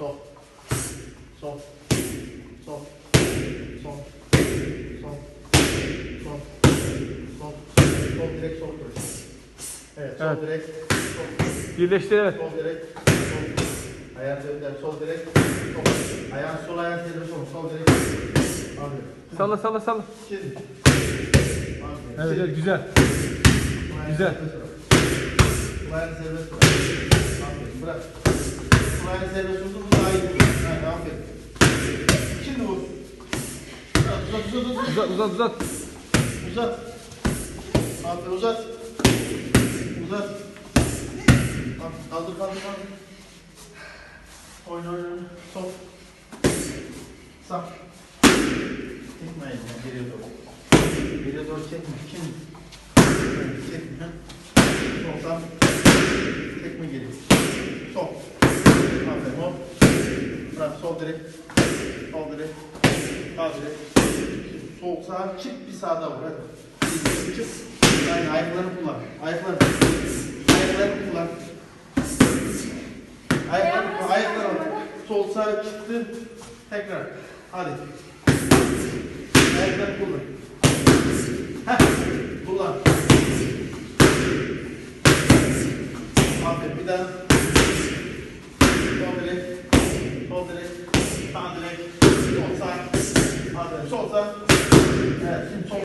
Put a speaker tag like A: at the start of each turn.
A: Sol. Sol. Sol. Sol. Sol. Sol. Sol. Sol direkt sol direkt. Evet, sol
B: Evet.
A: direkt. Sol.
B: Birleştir evet.
A: Sol direkt. Sol. Ayağın üzerinden sol direkt. Sol. Ayağın sol ayağın üzerinden sol. Sol direkt. Aferin.
B: Salla salla salla.
A: Şimdi.
B: Evet evet güzel. Güzel.
A: Kulağını serbest bırak. Bırak. Kulağını serbest tutun bu daha iyi olur. Aynen aferin. Şimdi vur. Uzat uzat uzat uzat.
B: Uzat uzat uzat.
A: Uzat. Aferin uzat. Uzat. Bak kaldır kaldır kaldır. Oyna oyna oyna. Sol. Sağ. Çekme elinden geriye doğru. Geriye doğru çekme. Şimdi. Çekme. Sol sağ. Çekme geri. Sol. Bırak sol direkt. Sol direkt. Sağ direkt. Sol sağ çık bir sağda vur hadi. Çık. Aynen ayaklarını kullan. Ayaklarını. Ayaklarını kullan. Ayaklarını kullan. Ayaklarını. Sol sağ çıktı. Tekrar. Hadi. Ayaklarını kullan. Heh. Kullan. Aferin bir daha. Sol direkt. Sol direkt. Sağ direkt. Sol sağ. Aferin sol sağ. Evet şimdi sol.